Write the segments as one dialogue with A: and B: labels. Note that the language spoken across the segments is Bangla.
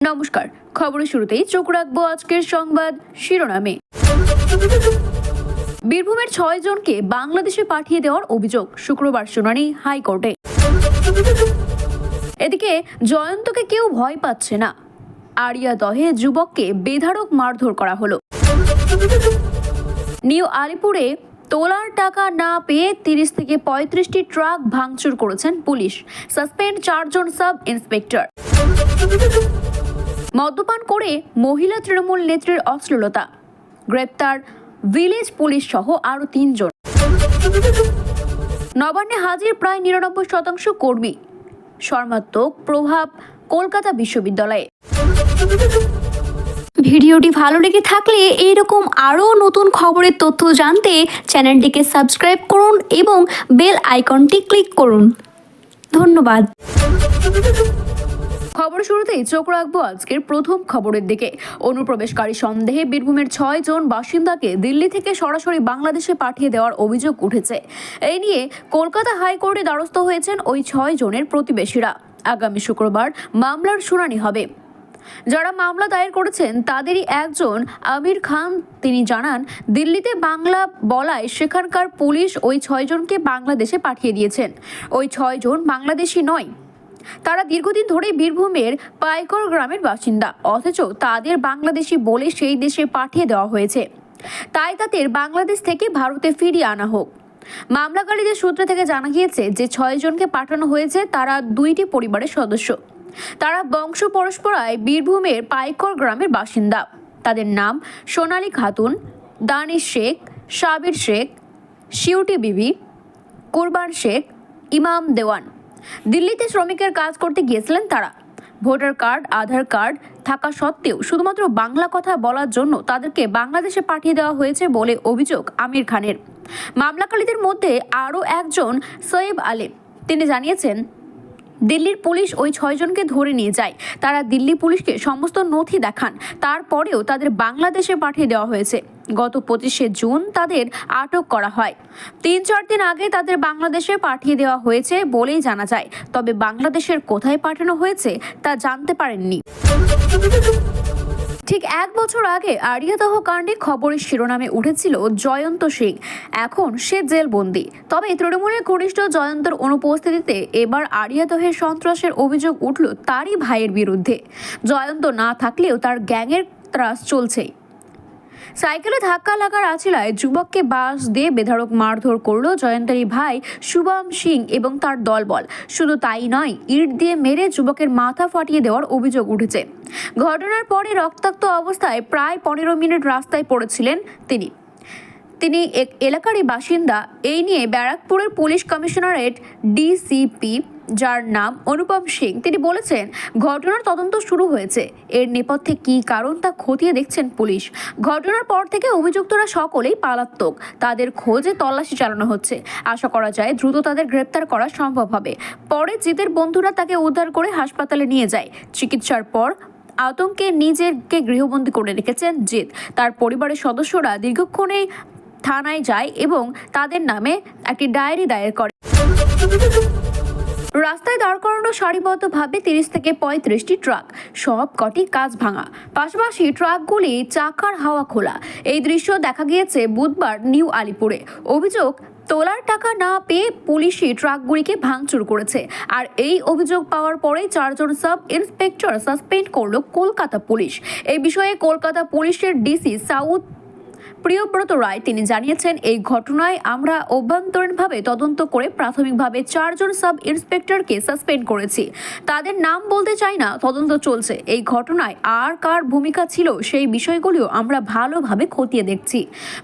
A: নমস্কার, খবরের শুরুতেই চোখ রাখব আজকের সংবাদ শিরোনামে। বীরভূমের ছয় জনকে বাংলাদেশে পাঠিয়ে দেওয়ার অভিযোগ শুক্রবার শুনানি হাইকোর্টে। এদিকে জয়ন্তকে কেউ ভয় পাচ্ছে না। আরিয়া দহে যুবককে বেধারক মারধর করা হলো। নিউ আলিপুরে তোলার টাকা না পেয়ে তিরিশ থেকে পঁয়ত্রিশটি ট্রাক ভাঙচুর করেছেন পুলিশ। সাসপেন্ড চারজন সাব ইন্সপেক্টর মদ্যপান করে মহিলা তৃণমূল নেত্রীর অশ্লীলতা। গ্রেপ্তার ভিলেজ পুলিশ সহ আরও তিনজন। নবান্নে হাজির প্রায় নিরানব্বই শতাংশ কর্মী। সর্মাত্মক প্রভাব কলকাতা বিশ্ববিদ্যালয়ে। ভিডিওটি ভালো লেগে থাকলে এইরকম আরও নতুন খবরের তথ্য জানতে চ্যানেলটিকে সাবস্ক্রাইব করুন এবং বেল আইকনটি ক্লিক করুন। ধন্যবাদ। খবর শুরুতেই চোখ রাখব আজকের প্রথম খবরের দিকে। অনুপ্রবেশকারী সন্দেহে বীরভূমের ছয় জন বাসিন্দাকে দিল্লি থেকে সরাসরি বাংলাদেশে পাঠিয়ে দেওয়ার অভিযোগ উঠেছে। এই নিয়ে কলকাতা হাইকোর্টে দ্বারস্থ হয়েছেন ওই ছয় জনের প্রতিবেশীরা। আগামী শুক্রবার মামলার শুনানি হবে। যারা মামলা দায়ের করেছেন, তাদেরই একজন আমির খান। তিনি জানান, দিল্লিতে বাংলা বলায় সেখানকার পুলিশ ওই ছয়জনকে বাংলাদেশে পাঠিয়ে দিয়েছেন। ওই ছয়জন বাংলাদেশি নয়। তারা দীর্ঘদিন ধরে বীরভূমের পাইকর গ্রামের বাসিন্দা। অথচ তাদের বাংলাদেশি বলে সেই দেশে পাঠিয়ে দেওয়া হয়েছে। তাই তাদের বাংলাদেশ থেকে ভারতে ফিরিয়ে আনা হোক। মামলাকারীদের সূত্র থেকে জানা গিয়েছে যে ছয়জনকে পাঠানো হয়েছে তারা দুইটি পরিবারের সদস্য। তারা বংশ পরস্পরায় বীরভূমের পাইকর গ্রামের বাসিন্দা। তাদের নাম সোনালী খাতুন, দানিশ শেখ, সাবির শেখ, শিউটি বিবি, কুরবান শেখ, ইমাম দেওয়ান। দিল্লিতে শ্রমিকের কাজ করতে গিয়েছিলেন তারা। ভোটার কার্ড, আধার কার্ড থাকা সত্ত্বেও শুধুমাত্র বাংলা কথা বলার জন্য তাদেরকে বাংলাদেশে পাঠিয়ে দেওয়া হয়েছে বলে অভিযোগ আমির খানের। মামলাকারীদের মধ্যে আরও একজন সৈব আলেম তিনি জানিয়েছেন দিল্লির পুলিশ ওই ছয়জনকে ধরে নিয়ে যায়। তারা দিল্লি পুলিশকে সমস্ত নথি দেখান। তারপরেও তাদের বাংলাদেশে পাঠিয়ে দেওয়া হয়েছে। গত পঁচিশে জুন তাদের আটক করা হয়। তিন চার দিন আগে তাদের বাংলাদেশে পাঠিয়ে দেওয়া হয়েছে বলেই জানা যায়। তবে বাংলাদেশের কোথায় পাঠানো হয়েছে তা জানতে পারেননি। ঠিক এক বছর আগে আরিয়াদহ কাণ্ডে খবরের শিরোনামে উঠেছিল জয়ন্ত সিং। এখন সে জেলবন্দি। তবে তৃণমূলের ঘনিষ্ঠ জয়ন্তর অনুপস্থিতিতে এবার আরিয়াদহের সন্ত্রাসের অভিযোগ উঠল তারই ভাইয়ের বিরুদ্ধে। জয়ন্ত না থাকলেও তার গ্যাংয়ের ত্রাস চলছেই। সাইকেলে ধাক্কা লাগার আছিলায় যুবককে বাস দিয়ে বেধারক মারধর করল জয়ন্তারী ভাই শুভম সিং এবং তার দলবল। শুধু তাই নয়, ইট দিয়ে মেরে যুবকের মাথা ফাটিয়ে দেওয়ার অভিযোগ উঠেছে। ঘটনার পরে রক্তাক্ত অবস্থায় প্রায় পনেরো মিনিট রাস্তায় পড়েছিলেন তিনি। তিনি এক এলাকারই বাসিন্দা। এই নিয়ে ব্যারাকপুরের পুলিশ কমিশনারেট ডিসিপি যার নাম অনুপম সিং। তিনি বলেছেন, ঘটনার তদন্ত শুরু হয়েছে। এর নেপথ্যে কী কারণ তা খতিয়ে দেখছেন পুলিশ। ঘটনার পর থেকে অভিযুক্তরা সকলেই পালাত্মক। তাদের খোঁজে তল্লাশি চালানো হচ্ছে। আশা করা যায়, দ্রুত তাদের গ্রেপ্তার করা সম্ভব হবে। পরে জিতের বন্ধুরা তাকে উদ্ধার করে হাসপাতালে নিয়ে যায়। চিকিৎসার পর আতঙ্কে নিজেকে গৃহবন্দী করে রেখেছেন জিৎ তার পরিবারের সদস্যরা দীর্ঘক্ষণেই থানায় যায় এবং তাদের নামে একটি ডায়েরি দায়ের করে। রাস্তায় দাঁড় করানো সারিবদ্ধভাবে তিরিশ থেকে পঁয়ত্রিশটি ট্রাক, সব কটি কাজ ভাঙা। পাশাপাশি ট্রাকগুলি চাকার হাওয়া খোলা। এই দৃশ্য দেখা গিয়েছে বুধবার নিউ আলিপুরে। অভিযোগ, তোলার টাকা না পেয়ে পুলিশই ট্রাকগুলিকে ভাঙচুর করেছে। আর এই অভিযোগ পাওয়ার পরেই চারজন সাব ইন্সপেক্টর সাসপেন্ড করল কলকাতা পুলিশ। এই বিষয়ে কলকাতা পুলিশের ডিসি সাউথ প্রিয়ব্রত রায়, তিনি জানিয়েছেন, এই ঘটনায় আমরা অভ্যন্তরীণভাবে তদন্ত করে প্রাথমিকভাবে চারজন সাব ইন্সপেক্টরকে সাসপেন্ড করেছি। তাদের নাম বলতে চাই না, তদন্ত চলছে। এই ঘটনায় আর কার ভূমিকা ছিল সেই বিষয়গুলিও আমরা ভালোভাবে খতিয়ে দেখছি।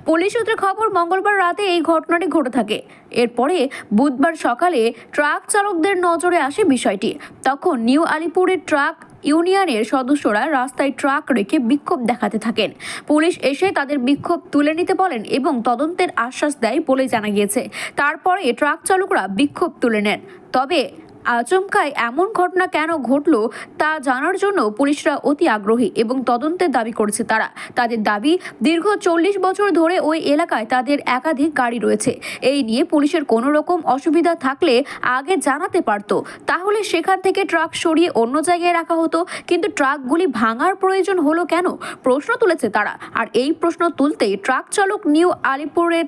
A: পুলিশ সূত্রে খবর, মঙ্গলবার রাতে এই ঘটনাটি ঘটে থাকে। এরপরে বুধবার সকালে ট্রাক চালকদের নজরে আসে বিষয়টি। তখন নিউ আলিপুরের ট্রাক ইউনিয়নের সদস্যরা রাস্তায় ট্রাক রেখে বিক্ষোভ দেখাতে থাকেন। পুলিশ এসে তাদের বিক্ষোভ তুলে নিতে বলেন এবং তদন্তের আশ্বাস দেয় বলে জানা গিয়েছে। তারপরে ট্রাক চালকরা বিক্ষোভ তুলে নেন। তবে আচমকায় এমন ঘটনা কেন ঘটলো তা জানার জন্য পুলিশরা অতি আগ্রহী এবং তদন্তের দাবি করেছে তারা। তাদের দাবি, দীর্ঘ চল্লিশ বছর ধরে ওই এলাকায় তাদের একাধিক গাড়ি রয়েছে। এই নিয়ে পুলিশের কোনো রকম অসুবিধা থাকলে আগে জানাতে পারতো। তাহলে সেখান থেকে ট্রাক সরিয়ে অন্য জায়গায় রাখা হতো। কিন্তু ট্রাকগুলি ভাঙার প্রয়োজন হলো কেন? প্রশ্ন তুলেছে তারা। আর এই প্রশ্ন তুলতেই ট্রাক চালক নিউ আলিপুরের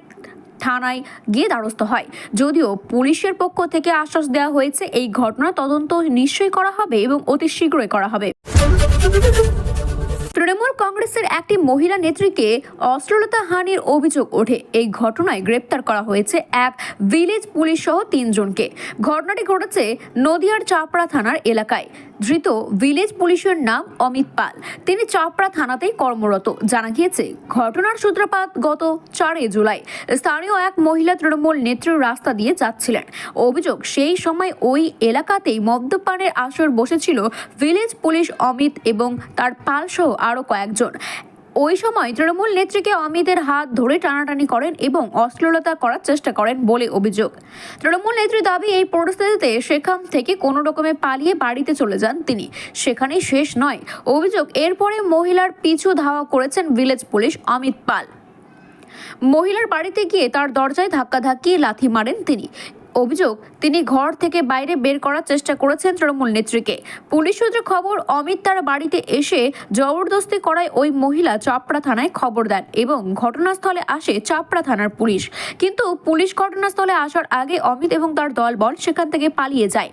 A: থানায় গিয়ে দ্বারস্থ হয়। যদিও পুলিশের পক্ষ থেকে আশ্বাস দেওয়া হয়েছে, এই ঘটনা তদন্ত নিশ্চয়ই করা হবে এবং অতি শীঘ্রই করা হবে। তৃণমূল কংগ্রেসের একটি মহিলা নেত্রীকে অশ্লীলতা হানির অভিযোগ ওঠে। এই ঘটনায় গ্রেপ্তার করা হয়েছে এক ভিলেজ পুলিশ সহ তিনজনকে। ঘটনাটি ঘটেছে নদিয়ার চাপড়া থানার এলাকায়। ধৃত ভিলেজ পুলিশের নাম অমিত পাল। তিনি চাপড়া থানাতেই কর্মরত। জানা গিয়েছে, ঘটনার সূত্রপাত গত চারে জুলাই। স্থানীয় এক মহিলা তৃণমূল নেত্রীর রাস্তা দিয়ে যাচ্ছিলেন। অভিযোগ, সেই সময় ওই এলাকাতেই মদ্যপানের আসর বসেছিল ভিলেজ পুলিশ অমিত এবং তার পালসহ আরও কয়েকজন। ওই সময় তৃণমূল নেত্রীকে অমিতের হাত ধরে টানাটানি করেন এবং অশ্লীলতা করার চেষ্টা করেন বলে অভিযোগ। তৃণমূল নেত্রী দাবি, এই পরিস্থিতিতে সেখান থেকে কোনো রকমে পালিয়ে বাড়িতে চলে যান তিনি। সেখানেই শেষ নয়। অভিযোগ, এরপরে মহিলার পিছু ধাওয়া করেছেন ভিলেজ পুলিশ অমিত পাল। মহিলার বাড়িতে গিয়ে তার দরজায় ধাক্কাধাক্কি লাথি মারেন তিনি। অভিযোগ, তিনি ঘর থেকে বাইরে বের করার চেষ্টা করেছেন তৃণমূল নেত্রীকে। পুলিশ সূত্রে খবর, অমিত তার বাড়িতে এসে জবরদস্তি করায় ওই মহিলা চাপড়া থানায় খবর দেন এবং ঘটনাস্থলে আসে চাপড়া থানার পুলিশ। কিন্তু পুলিশ ঘটনাস্থলে আসার আগে অমিত এবং তার দলবল সেখান থেকে পালিয়ে যায়।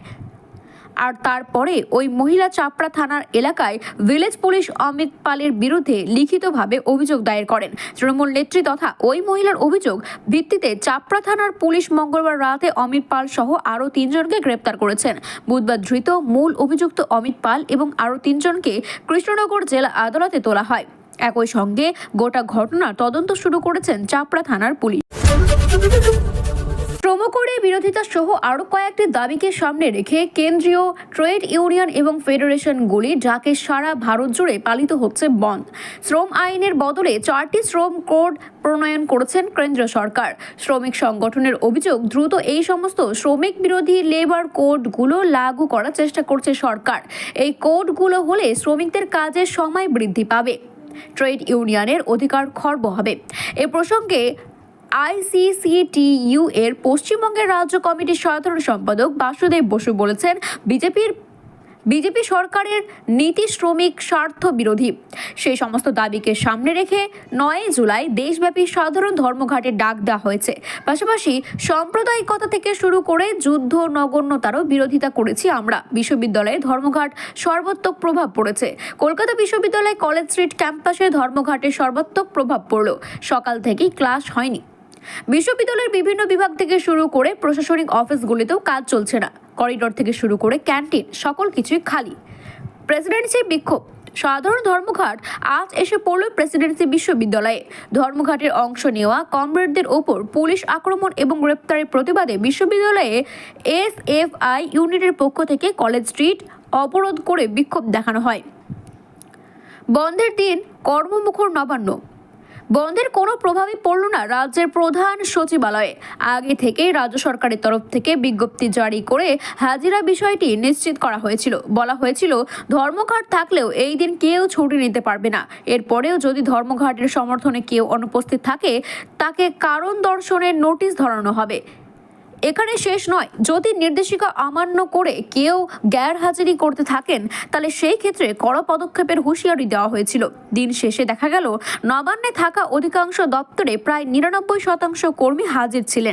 A: আর তারপরে ওই মহিলা চাপড়া থানার এলাকায় ভিলেজ পুলিশ অমিত পালের বিরুদ্ধে লিখিতভাবে অভিযোগ দায়ের করেন। তৃণমূল নেত্রী তথা ওই মহিলার অভিযোগ ভিত্তিতে চাপড়া থানার পুলিশ মঙ্গলবার রাতে অমিত পাল সহ আরও তিনজনকে গ্রেপ্তার করেছেন। বুধবার ধৃত মূল অভিযুক্ত অমিত পাল এবং আরও তিনজনকে কৃষ্ণনগর জেলা আদালতে তোলা হয়। একই সঙ্গে গোটা ঘটনা তদন্ত শুরু করেছেন চাপড়া থানার পুলিশ। শ্রমকোডের বিরোধিতা সহ আরও কয়েকটি দাবিকে সামনে রেখে কেন্দ্রীয় ট্রেড ইউনিয়ন এবং ফেডারেশনগুলি যাকে সারা ভারত জুড়ে পালিত হচ্ছে বন্ধ। শ্রম আইনের বদলে চারটি শ্রম কোড প্রণয়ন করেছেন কেন্দ্র সরকার। শ্রমিক সংগঠনের অভিযোগ, দ্রুত এই সমস্ত শ্রমিক বিরোধী লেবার কোডগুলো লাগু করার চেষ্টা করছে সরকার। এই কোডগুলো হলে শ্রমিকদের কাজের সময় বৃদ্ধি পাবে। ট্রেড ইউনিয়নের অধিকার খর্ব হবে। এ প্রসঙ্গে আইসিসিটিইউ এর পশ্চিমবঙ্গের রাজ্য কমিটির সাধারণ সম্পাদক বাসুদেব বসু বলেছেন, বিজেপির, বিজেপি সরকারের নীতি শ্রমিক স্বার্থ বিরোধী। সেই সমস্ত দাবিকে সামনে রেখে নয় জুলাই দেশব্যাপী সাধারণ ধর্মঘাটের ডাক দেওয়া হয়েছে। পাশাপাশি সাম্প্রদায়িকতা থেকে শুরু করে যুদ্ধ, নগণ্যতারও বিরোধিতা করেছি আমরা। বিশ্ববিদ্যালয়ে ধর্মঘাট সর্বাত্মক প্রভাব পড়েছে। কলকাতা বিশ্ববিদ্যালয় কলেজ স্ট্রিট ক্যাম্পাসে ধর্মঘাটের সর্বাত্মক প্রভাব পড়ল। সকাল থেকেই ক্লাস হয়নি। বিশ্ববিদ্যালয়ের বিভিন্ন বিভাগ থেকে শুরু করে প্রশাসনিক অফিসগুলিতেও কাজ চলছে না। করিডোর থেকে শুরু করে ক্যান্টিন, সকল কিছুই খালি। প্রেসিডেন্সি বিক্ষোভ। সাধারণ ধর্মঘাট আজ এসে পড়ল প্রেসিডেন্সি বিশ্ববিদ্যালয়ে। ধর্মঘাটের অংশ নেওয়া কমরেডদের ওপর পুলিশ আক্রমণ এবং গ্রেপ্তারের প্রতিবাদে বিশ্ববিদ্যালয়ে এস এফ আই ইউনিটের পক্ষ থেকে কলেজ স্ট্রিট অবরোধ করে বিক্ষোভ দেখানো হয়। বন্ধের দিন কর্মমুখর নবান্ন। বন্ধের কোনো প্রভাবই পড়ল না রাজ্যের প্রধান সচিবালয়ে। আগে থেকেই রাজ্য সরকারের তরফ থেকে বিজ্ঞপ্তি জারি করে হাজিরা বিষয়টি নিশ্চিত করা হয়েছিল। বলা হয়েছিল, ধর্মঘাট থাকলেও এই দিন কেউ ছুটি নিতে পারবে না। এরপরেও যদি ধর্মঘাটের সমর্থনে কেউ অনুপস্থিত থাকে, তাকে কারণ দর্শনের নোটিশ ধরানো হবে। এখানে শেষ নয়। যদি নির্দেশিকা অমান্য করে কেউ গ্যার হাজিরি করতে থাকেন, তাহলে সেই ক্ষেত্রে কড়া পদক্ষেপের হুঁশিয়ারি দেওয়া হয়েছিল। দিন শেষে দেখা গেল, নবান্নে থাকা অধিকাংশ দপ্তরে প্রায় নিরানব্বই শতাংশ কর্মী হাজির ছিলেন।